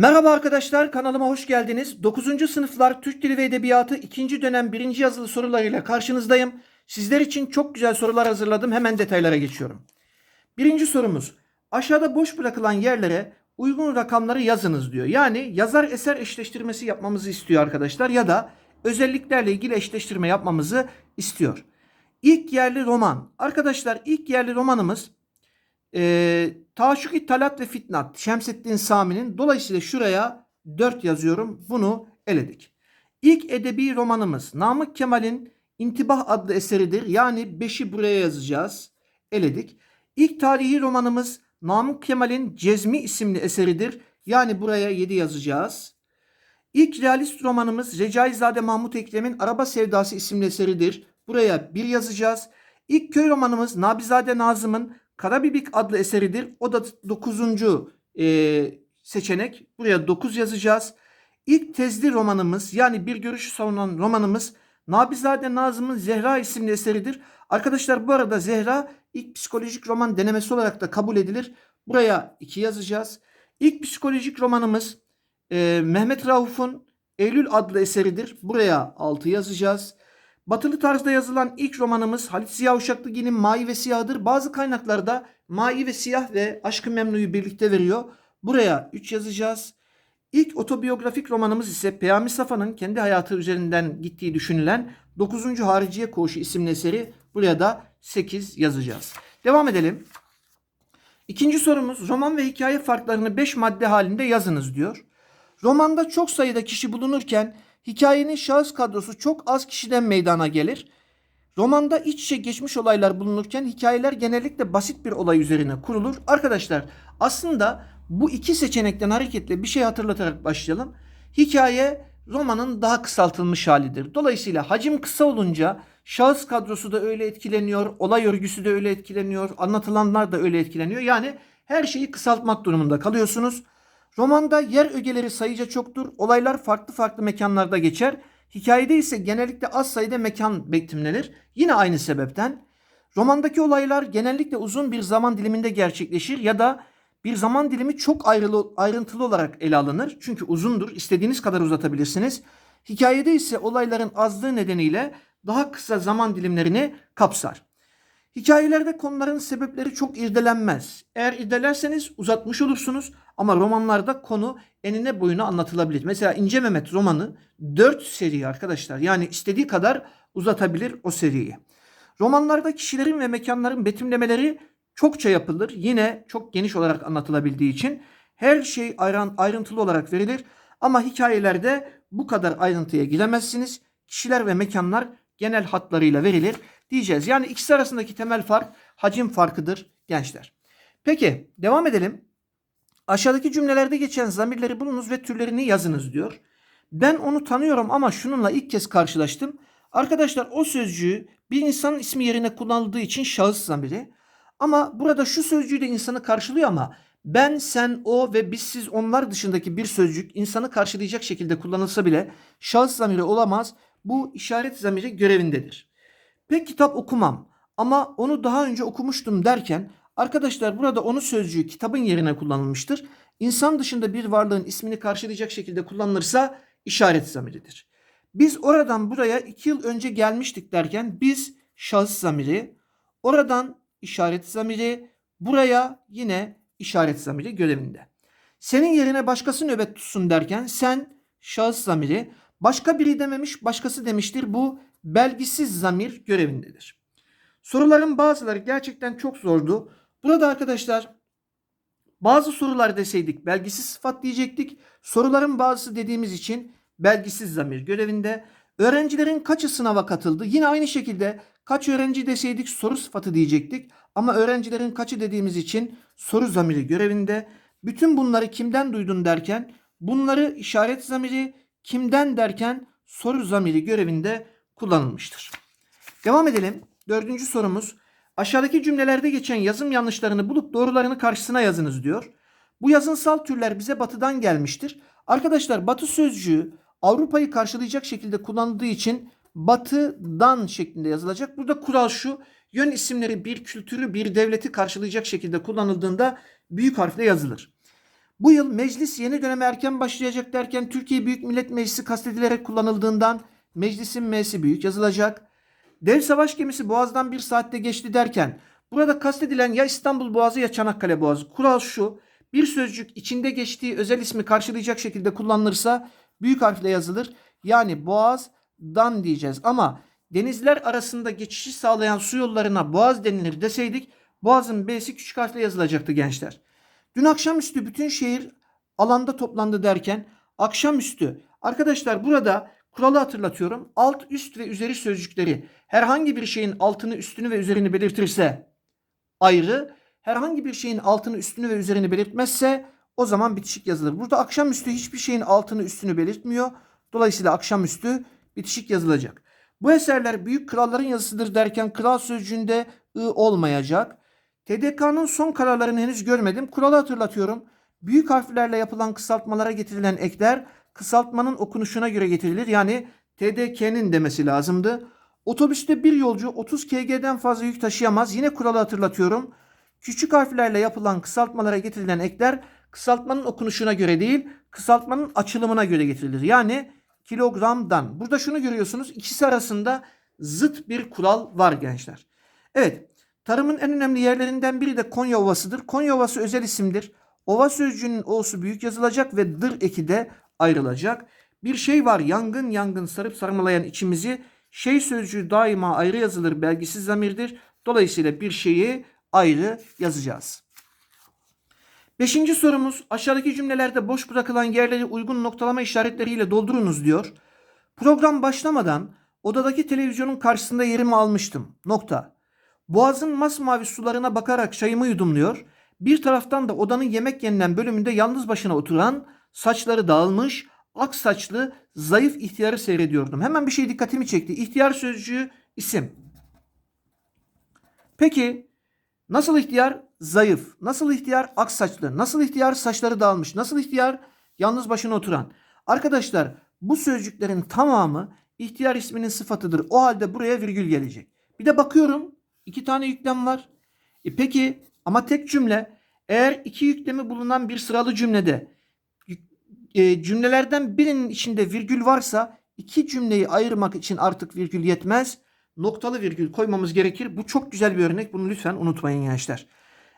Merhaba arkadaşlar kanalıma hoş geldiniz. 9. sınıflar Türk Dili ve Edebiyatı 2. dönem 1. yazılı sorularıyla karşınızdayım. Sizler için çok güzel sorular hazırladım. Hemen detaylara geçiyorum. Birinci sorumuz. Aşağıda boş bırakılan yerlere uygun rakamları yazınız diyor. Yani yazar eser eşleştirmesi yapmamızı istiyor arkadaşlar ya da özelliklerle ilgili eşleştirme yapmamızı istiyor. İlk yerli roman. Arkadaşlar ilk yerli romanımız e, Taşuki Talat ve Fitnat Şemsettin Sami'nin dolayısıyla şuraya 4 yazıyorum. Bunu eledik. İlk edebi romanımız Namık Kemal'in İntibah adlı eseridir. Yani 5'i buraya yazacağız. Eledik. İlk tarihi romanımız Namık Kemal'in Cezmi isimli eseridir. Yani buraya 7 yazacağız. İlk realist romanımız Recaizade Mahmut Ekrem'in Araba Sevdası isimli eseridir. Buraya 1 yazacağız. İlk köy romanımız Nabizade Nazım'ın Karabibik adlı eseridir. O da 9. E, seçenek. Buraya 9 yazacağız. İlk tezli romanımız yani bir görüşü savunan romanımız Nabizade Nazım'ın Zehra isimli eseridir. Arkadaşlar bu arada Zehra ilk psikolojik roman denemesi olarak da kabul edilir. Buraya 2 yazacağız. İlk psikolojik romanımız e, Mehmet Rauf'un Eylül adlı eseridir. Buraya 6 yazacağız. Batılı tarzda yazılan ilk romanımız Halit Ziya Uşaklıgil'in Mavi ve Siyah'dır. Bazı kaynaklarda Mavi ve Siyah ve Aşkı Memnu'yu birlikte veriyor. Buraya 3 yazacağız. İlk otobiyografik romanımız ise Peyami Safa'nın kendi hayatı üzerinden gittiği düşünülen 9. Hariciye Koğuşu isimli eseri. Buraya da 8 yazacağız. Devam edelim. İkinci sorumuz roman ve hikaye farklarını 5 madde halinde yazınız diyor. Romanda çok sayıda kişi bulunurken hikayenin şahıs kadrosu çok az kişiden meydana gelir. Romanda iç içe geçmiş olaylar bulunurken hikayeler genellikle basit bir olay üzerine kurulur. Arkadaşlar aslında bu iki seçenekten hareketle bir şey hatırlatarak başlayalım. Hikaye romanın daha kısaltılmış halidir. Dolayısıyla hacim kısa olunca şahıs kadrosu da öyle etkileniyor, olay örgüsü de öyle etkileniyor, anlatılanlar da öyle etkileniyor. Yani her şeyi kısaltmak durumunda kalıyorsunuz. Romanda yer ögeleri sayıca çoktur. Olaylar farklı farklı mekanlarda geçer. Hikayede ise genellikle az sayıda mekan betimlenir. Yine aynı sebepten. Romandaki olaylar genellikle uzun bir zaman diliminde gerçekleşir ya da bir zaman dilimi çok ayrılı, ayrıntılı olarak ele alınır. Çünkü uzundur. İstediğiniz kadar uzatabilirsiniz. Hikayede ise olayların azlığı nedeniyle daha kısa zaman dilimlerini kapsar. Hikayelerde konuların sebepleri çok irdelenmez. Eğer irdelerseniz uzatmış olursunuz ama romanlarda konu enine boyuna anlatılabilir. Mesela İnce Mehmet romanı 4 seri arkadaşlar. Yani istediği kadar uzatabilir o seriyi. Romanlarda kişilerin ve mekanların betimlemeleri çokça yapılır. Yine çok geniş olarak anlatılabildiği için her şey ayrıntılı olarak verilir. Ama hikayelerde bu kadar ayrıntıya giremezsiniz. Kişiler ve mekanlar genel hatlarıyla verilir diyeceğiz. Yani ikisi arasındaki temel fark hacim farkıdır gençler. Peki devam edelim. Aşağıdaki cümlelerde geçen zamirleri bulunuz ve türlerini yazınız diyor. Ben onu tanıyorum ama şununla ilk kez karşılaştım. Arkadaşlar o sözcüğü bir insanın ismi yerine kullanıldığı için şahıs zamiri. Ama burada şu sözcüğü de insanı karşılıyor ama ben, sen, o ve biz, siz, onlar dışındaki bir sözcük insanı karşılayacak şekilde kullanılsa bile şahıs zamiri olamaz. Bu işaret zamiri görevindedir. Pek kitap okumam ama onu daha önce okumuştum derken arkadaşlar burada onu sözcüğü kitabın yerine kullanılmıştır. İnsan dışında bir varlığın ismini karşılayacak şekilde kullanılırsa işaret zamiridir. Biz oradan buraya iki yıl önce gelmiştik derken biz şahıs zamiri, oradan işaret zamiri, buraya yine işaret zamiri görevinde. Senin yerine başkası nöbet tutsun derken sen şahıs zamiri, başka biri dememiş başkası demiştir. Bu belgisiz zamir görevindedir. Soruların bazıları gerçekten çok zordu. Burada arkadaşlar bazı sorular deseydik belgisiz sıfat diyecektik. Soruların bazısı dediğimiz için belgisiz zamir görevinde. Öğrencilerin kaçı sınava katıldı? Yine aynı şekilde kaç öğrenci deseydik soru sıfatı diyecektik. Ama öğrencilerin kaçı dediğimiz için soru zamiri görevinde. Bütün bunları kimden duydun derken bunları işaret zamiri kimden derken soru zamiri görevinde kullanılmıştır. Devam edelim. Dördüncü sorumuz. Aşağıdaki cümlelerde geçen yazım yanlışlarını bulup doğrularını karşısına yazınız diyor. Bu yazınsal türler bize batıdan gelmiştir. Arkadaşlar batı sözcüğü Avrupa'yı karşılayacak şekilde kullanıldığı için batıdan şeklinde yazılacak. Burada kural şu. Yön isimleri bir kültürü, bir devleti karşılayacak şekilde kullanıldığında büyük harfle yazılır. Bu yıl meclis yeni döneme erken başlayacak derken Türkiye Büyük Millet Meclisi kastedilerek kullanıldığından meclisin M'si büyük yazılacak. Dev savaş gemisi Boğaz'dan bir saatte geçti derken burada kastedilen ya İstanbul Boğazı ya Çanakkale Boğazı. Kural şu bir sözcük içinde geçtiği özel ismi karşılayacak şekilde kullanılırsa büyük harfle yazılır. Yani Boğaz'dan diyeceğiz ama denizler arasında geçişi sağlayan su yollarına Boğaz denilir deseydik Boğaz'ın B'si küçük harfle yazılacaktı gençler. Dün akşamüstü bütün şehir alanda toplandı derken akşamüstü arkadaşlar burada kuralı hatırlatıyorum. Alt, üst ve üzeri sözcükleri herhangi bir şeyin altını, üstünü ve üzerini belirtirse ayrı, herhangi bir şeyin altını, üstünü ve üzerini belirtmezse o zaman bitişik yazılır. Burada akşamüstü hiçbir şeyin altını, üstünü belirtmiyor. Dolayısıyla akşamüstü bitişik yazılacak. Bu eserler büyük kralların yazısıdır derken kral sözcüğünde ı olmayacak. TDK'nın son kararlarını henüz görmedim. Kuralı hatırlatıyorum. Büyük harflerle yapılan kısaltmalara getirilen ekler kısaltmanın okunuşuna göre getirilir. Yani TDK'nin demesi lazımdı. Otobüste bir yolcu 30 kg'den fazla yük taşıyamaz. Yine kuralı hatırlatıyorum. Küçük harflerle yapılan kısaltmalara getirilen ekler kısaltmanın okunuşuna göre değil, kısaltmanın açılımına göre getirilir. Yani kilogramdan. Burada şunu görüyorsunuz. ikisi arasında zıt bir kural var gençler. Evet. Tarımın en önemli yerlerinden biri de Konya Ovası'dır. Konya Ovası özel isimdir. Ova sözcüğünün o'su büyük yazılacak ve dır eki de ayrılacak. Bir şey var yangın yangın sarıp sarmalayan içimizi. Şey sözcüğü daima ayrı yazılır belgisiz zamirdir. Dolayısıyla bir şeyi ayrı yazacağız. Beşinci sorumuz aşağıdaki cümlelerde boş bırakılan yerleri uygun noktalama işaretleriyle doldurunuz diyor. Program başlamadan odadaki televizyonun karşısında yerimi almıştım. Nokta. Boğazın masmavi sularına bakarak çayımı yudumluyor. Bir taraftan da odanın yemek yenilen bölümünde yalnız başına oturan, saçları dağılmış, ak saçlı, zayıf ihtiyarı seyrediyordum. Hemen bir şey dikkatimi çekti. İhtiyar sözcüğü isim. Peki nasıl ihtiyar? Zayıf. Nasıl ihtiyar? Ak saçlı. Nasıl ihtiyar? Saçları dağılmış. Nasıl ihtiyar? Yalnız başına oturan. Arkadaşlar bu sözcüklerin tamamı ihtiyar isminin sıfatıdır. O halde buraya virgül gelecek. Bir de bakıyorum iki tane yüklem var. E peki ama tek cümle eğer iki yüklemi bulunan bir sıralı cümlede e, cümlelerden birinin içinde virgül varsa iki cümleyi ayırmak için artık virgül yetmez. Noktalı virgül koymamız gerekir. Bu çok güzel bir örnek. Bunu lütfen unutmayın gençler.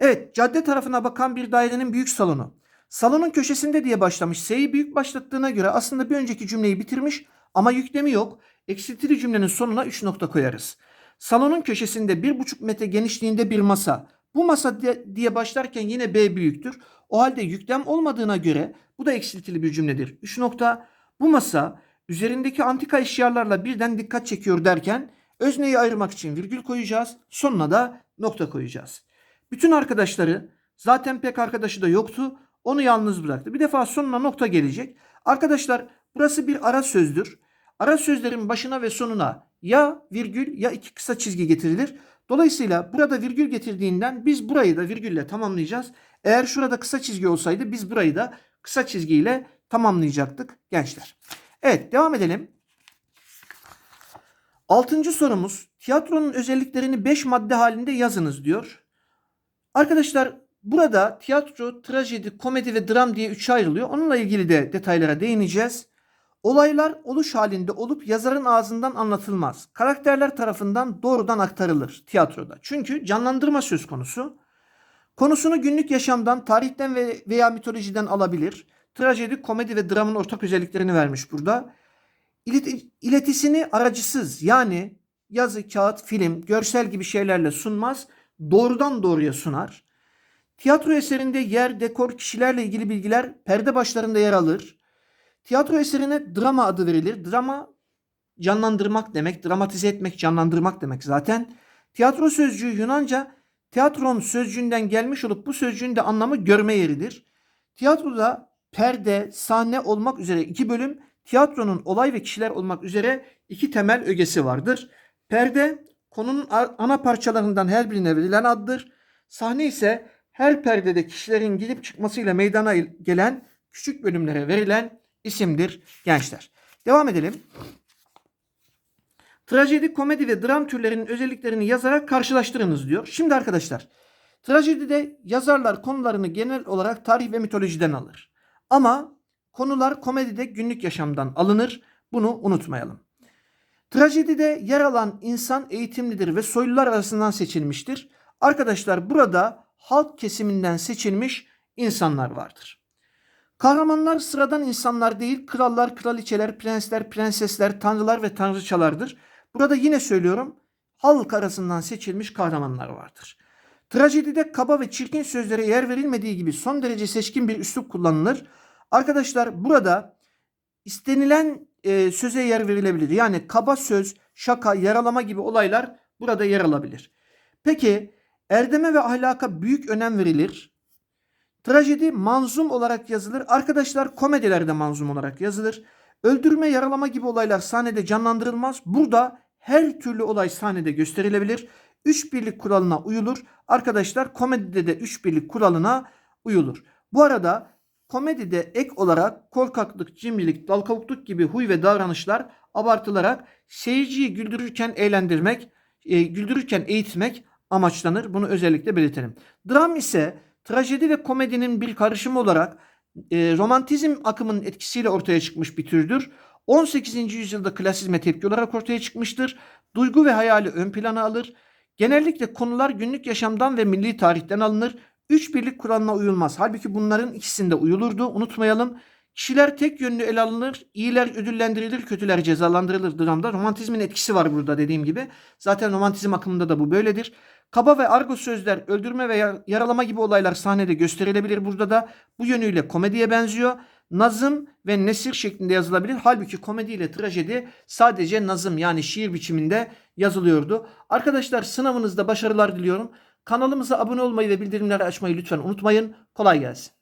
Evet cadde tarafına bakan bir dairenin büyük salonu. Salonun köşesinde diye başlamış. S'yi büyük başlattığına göre aslında bir önceki cümleyi bitirmiş ama yüklemi yok. Eksiltili cümlenin sonuna 3 nokta koyarız. Salonun köşesinde 1,5 metre genişliğinde bir masa. Bu masa diye başlarken yine B büyüktür. O halde yüklem olmadığına göre bu da eksiltili bir cümledir. 3 nokta. Bu masa üzerindeki antika eşyalarla birden dikkat çekiyor derken özneyi ayırmak için virgül koyacağız. Sonuna da nokta koyacağız. Bütün arkadaşları zaten pek arkadaşı da yoktu. Onu yalnız bıraktı. Bir defa sonuna nokta gelecek. Arkadaşlar burası bir ara sözdür. Ara sözlerin başına ve sonuna ya virgül ya iki kısa çizgi getirilir. Dolayısıyla burada virgül getirdiğinden biz burayı da virgülle tamamlayacağız. Eğer şurada kısa çizgi olsaydı biz burayı da kısa çizgiyle tamamlayacaktık gençler. Evet devam edelim. Altıncı sorumuz tiyatronun özelliklerini 5 madde halinde yazınız diyor. Arkadaşlar burada tiyatro, trajedi, komedi ve dram diye üçe ayrılıyor. Onunla ilgili de detaylara değineceğiz. Olaylar oluş halinde olup yazarın ağzından anlatılmaz. Karakterler tarafından doğrudan aktarılır tiyatroda. Çünkü canlandırma söz konusu. Konusunu günlük yaşamdan, tarihten ve veya mitolojiden alabilir. Trajedi, komedi ve dramın ortak özelliklerini vermiş burada. İlet- İletisini aracısız yani yazı, kağıt, film, görsel gibi şeylerle sunmaz. Doğrudan doğruya sunar. Tiyatro eserinde yer, dekor, kişilerle ilgili bilgiler perde başlarında yer alır. Tiyatro eserine drama adı verilir. Drama canlandırmak demek, dramatize etmek, canlandırmak demek zaten. Tiyatro sözcüğü Yunanca tiyatron sözcüğünden gelmiş olup bu sözcüğün de anlamı görme yeridir. Tiyatroda perde, sahne olmak üzere iki bölüm, tiyatronun olay ve kişiler olmak üzere iki temel ögesi vardır. Perde konunun ana parçalarından her birine verilen addır. Sahne ise her perdede kişilerin gidip çıkmasıyla meydana gelen küçük bölümlere verilen isimdir gençler. Devam edelim. Trajedi, komedi ve dram türlerinin özelliklerini yazarak karşılaştırınız diyor. Şimdi arkadaşlar Trajedide yazarlar konularını genel olarak tarih ve mitolojiden alır. Ama konular komedide günlük yaşamdan alınır. Bunu unutmayalım. Trajedide yer alan insan eğitimlidir ve soylular arasından seçilmiştir. Arkadaşlar burada halk kesiminden seçilmiş insanlar vardır. Kahramanlar sıradan insanlar değil, krallar, kraliçeler, prensler, prensesler, tanrılar ve tanrıçalardır. Burada yine söylüyorum, halk arasından seçilmiş kahramanlar vardır. Trajedide kaba ve çirkin sözlere yer verilmediği gibi son derece seçkin bir üslup kullanılır. Arkadaşlar burada istenilen e, söze yer verilebilir. Yani kaba söz, şaka, yaralama gibi olaylar burada yer alabilir. Peki erdeme ve ahlaka büyük önem verilir. Trajedi manzum olarak yazılır. Arkadaşlar komedilerde manzum olarak yazılır. Öldürme, yaralama gibi olaylar sahnede canlandırılmaz. Burada her türlü olay sahnede gösterilebilir. Üç birlik kuralına uyulur. Arkadaşlar komedide de üç birlik kuralına uyulur. Bu arada komedide ek olarak korkaklık, cimrilik, dalkavukluk gibi huy ve davranışlar abartılarak seyirciyi güldürürken eğlendirmek, e, güldürürken eğitmek amaçlanır. Bunu özellikle belirtelim. Dram ise trajedi ve komedinin bir karışımı olarak e, romantizm akımının etkisiyle ortaya çıkmış bir türdür. 18. yüzyılda klasizme tepki olarak ortaya çıkmıştır. Duygu ve hayali ön plana alır. Genellikle konular günlük yaşamdan ve milli tarihten alınır. Üç birlik kuralına uyulmaz. Halbuki bunların ikisinde uyulurdu. Unutmayalım. Kişiler tek yönlü ele alınır. İyiler ödüllendirilir, kötüler cezalandırılır dramda. Romantizmin etkisi var burada dediğim gibi. Zaten romantizm akımında da bu böyledir. Kaba ve argo sözler, öldürme ve yar- yaralama gibi olaylar sahnede gösterilebilir burada da. Bu yönüyle komediye benziyor. Nazım ve nesir şeklinde yazılabilir. Halbuki komedi ile trajedi sadece nazım yani şiir biçiminde yazılıyordu. Arkadaşlar sınavınızda başarılar diliyorum. Kanalımıza abone olmayı ve bildirimleri açmayı lütfen unutmayın. Kolay gelsin.